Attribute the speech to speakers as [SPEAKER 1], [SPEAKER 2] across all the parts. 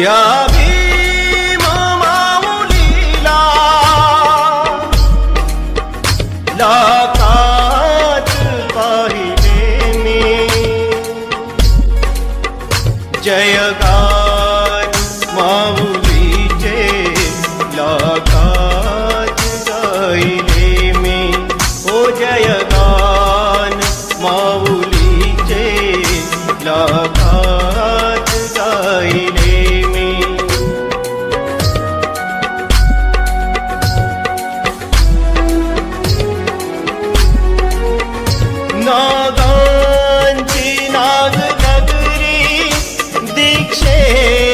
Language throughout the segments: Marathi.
[SPEAKER 1] त्याग ಕ್ಷೇ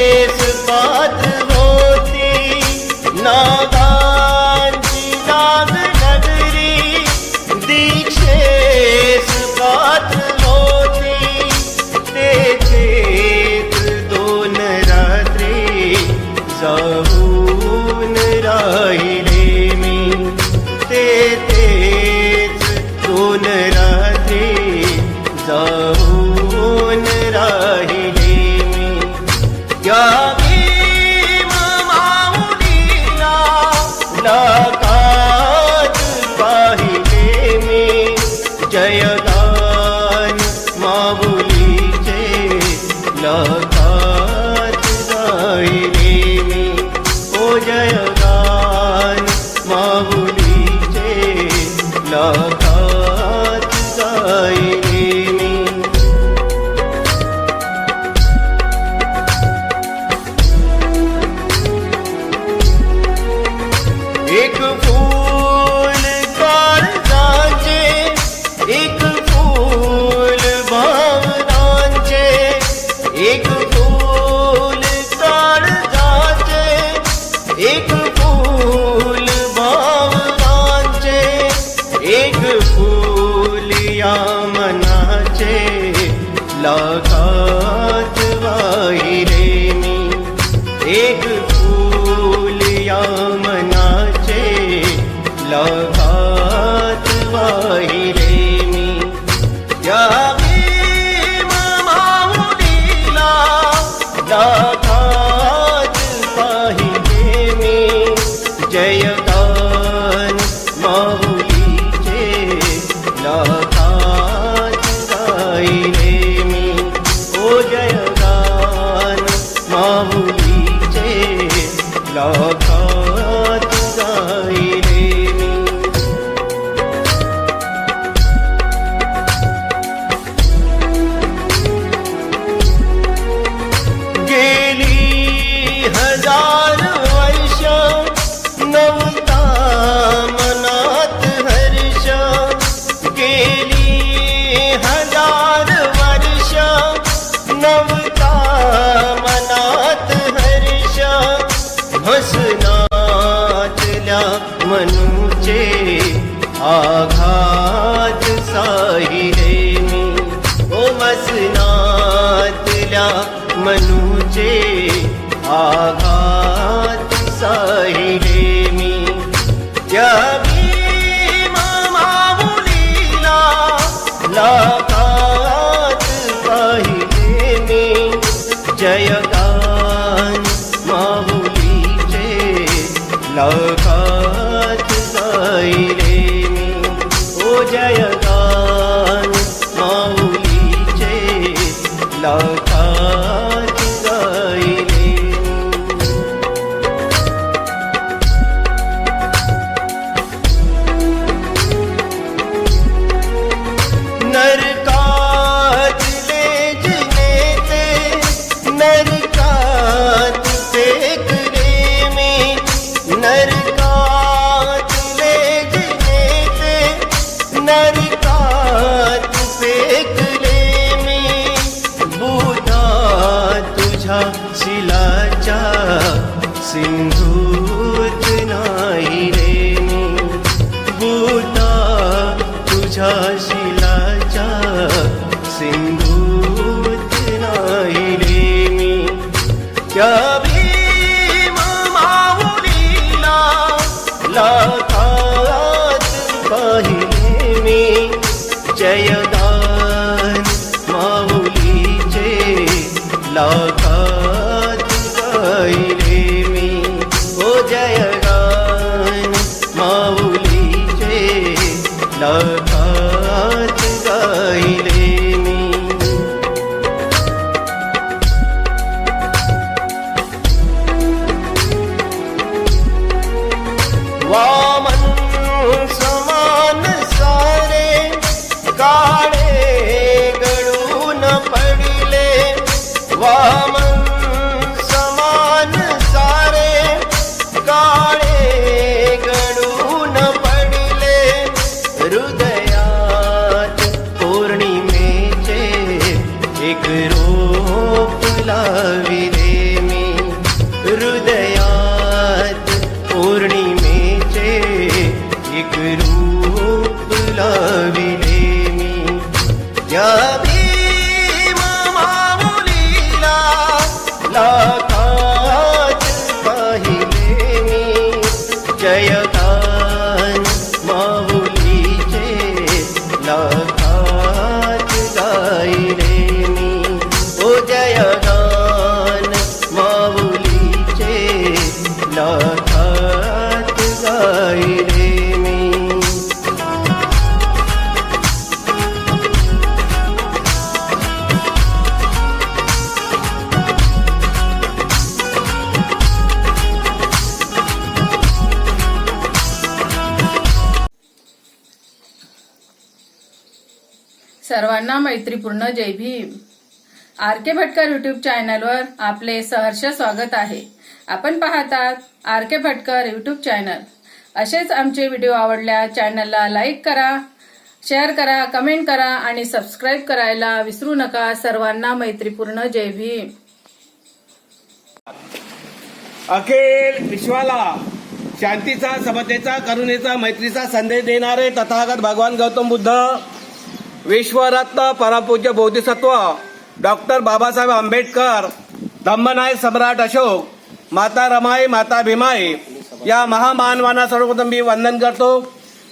[SPEAKER 1] love. जयदान माऊलीचे लाखात એક રૂપ લાવી દે મી
[SPEAKER 2] सर्वांना मैत्रीपूर्ण जय Bhim. R K Bhatkar YouTube चॅनलवर आपले सहर्ष स्वागत आहे. आपण पाहतात R K Bhatkar YouTube channel असेच आमचे व्हिडिओ आवडल्या चॅनलला लाईक करा शेअर करा कमेंट करा आणि सबस्क्राईब करायला विसरू नका. सर्वांना मैत्रीपूर्ण जय भीम.
[SPEAKER 3] अखेर विश्वाला शांतीचा समतेचा करुणेचा मैत्रीचा संदेश देणारे तथागत भगवान गौतम बुद्ध. विश्वरत्न परमपूज्य बोधिसत्व डॉक्टर बाबासाहेब आंबेडकर धम्मनायक सम्राट अशोक माता रमाई माता भीमाई या महामानवांना सर्वप्रथम मी वंदन करतो.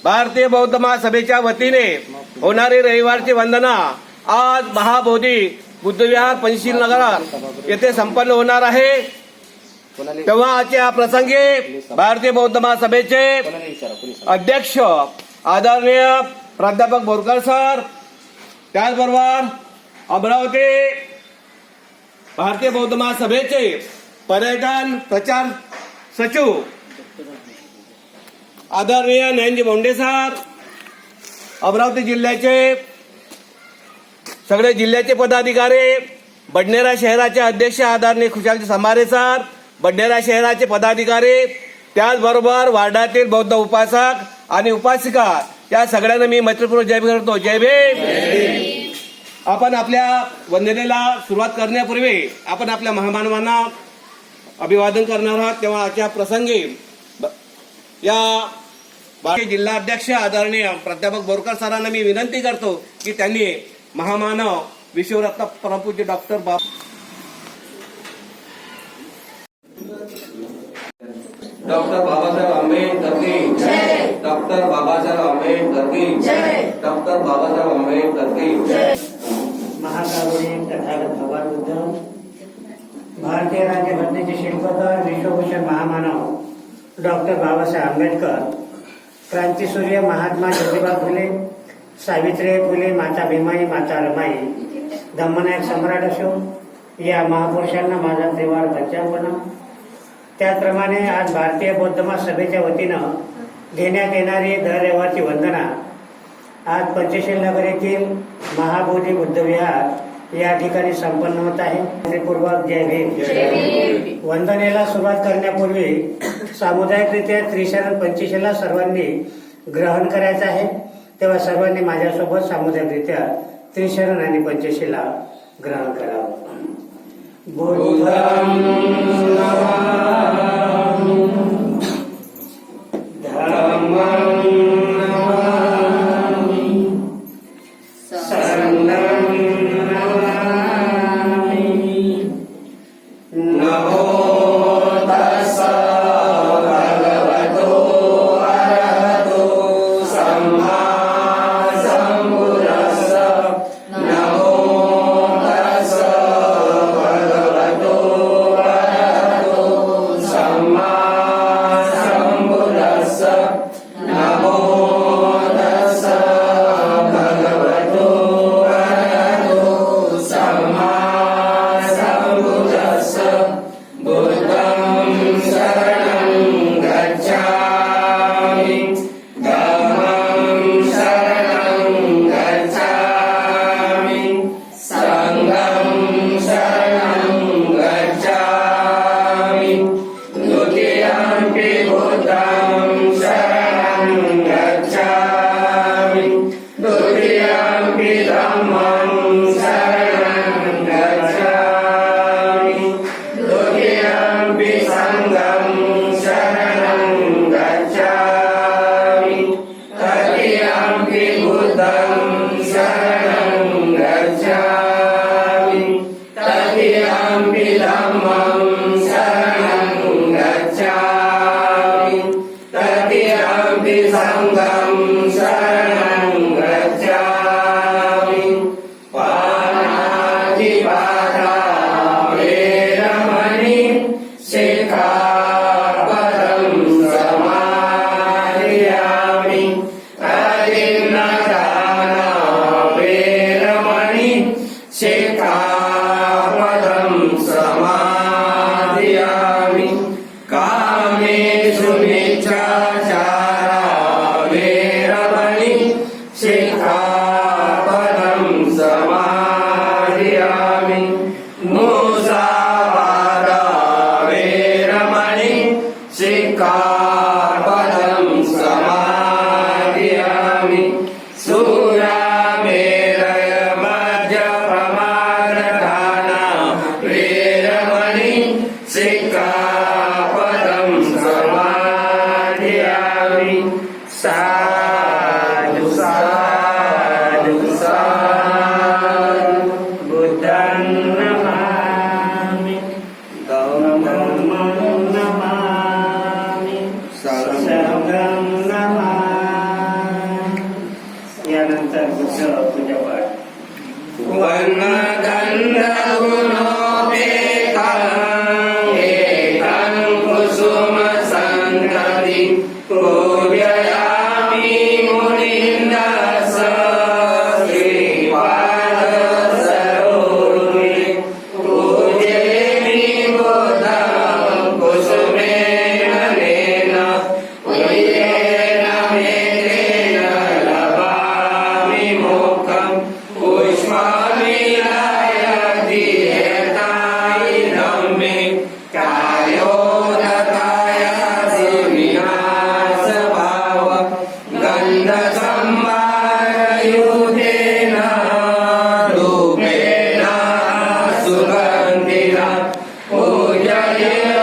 [SPEAKER 3] भारतीय बौद्ध महासभेच्या वतीने होणारी रविवारची वंदना आज महाबोधी बुद्धविहार पंचशील नगरात येथे संपन्न होणार आहे. तेव्हा आजच्या प्रसंगी भारतीय बौद्ध महासभेचे अध्यक्ष आदरणीय प्राध्यापक बोरकर सर त्याचबरोबर अमरावती भारतीय बौद्ध महासभेचे पर्यटन प्रचार सचिव आदरणीय नयनजी बोंडे साहेब अमरावती जिल्ह्याचे सगळे जिल्ह्याचे पदाधिकारी बडनेरा शहराचे अध्यक्ष आदरणीय खुशालजी समारे सर बडनेरा शहराचे पदाधिकारी त्याचबरोबर वार्डातील बौद्ध उपासक आणि उपासिका या सगळ्यांना मी मैत्रीपूर्वक जय भीम करतो. जय भीम! आपण आपल्या वंदनेला सुरुवात करण्यापूर्वी आपण आपल्या महामानवांना अभिवादन करणार आहात. तेव्हा आजच्या प्रसंगी या भारतीय जिल्हा अध्यक्ष आदरणीय प्राध्यापक बोरकर सरांना मी विनंती करतो की त्यांनी महामानव विश्वरत्न परमपूज्य डॉक्टर बाब डॉक्टर बाबासाहेब आंबेडकर डॉक्टर बाबासाहेब आंबेडकर की डॉक्टर बाबासाहेब आंबेडकर की
[SPEAKER 4] महाकारुणी तथागत भगवान बुद्ध. भारतीय राज्यघटनेचे शिल्पकार विश्वभूषण महामानव डॉक्टर बाबासाहेब आंबेडकर क्रांतीसूर्य महात्मा ज्योतिबा फुले सावित्री फुले माता भीमाई माता रमाई धम्मनायक सम्राट अशोक या महापुरुषांना माझा त्रिवार पंचांपणा त्याचप्रमाणे आज भारतीय बौद्ध महासभेच्या वतीनं घेण्यात येणारी दर रविवारची वंदना. आज पंचशील नगर येथील महाबोधी बुद्ध विहार या ठिकाणी संपन्न होत आहे. पूर्वक जय भीम. वंदनेला सुरुवात करण्यापूर्वी सामुदायिकरित्या त्रिशरण पंचशीला सर्वांनी ग्रहण करायचं आहे. तेव्हा सर्वांनी माझ्यासोबत सामुदायिकरित्या त्रिशरण आणि पंचशीला ग्रहण करावं. Rama यानंतर Buddha Yeah.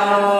[SPEAKER 4] Ciao.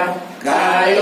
[SPEAKER 4] EMI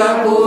[SPEAKER 4] la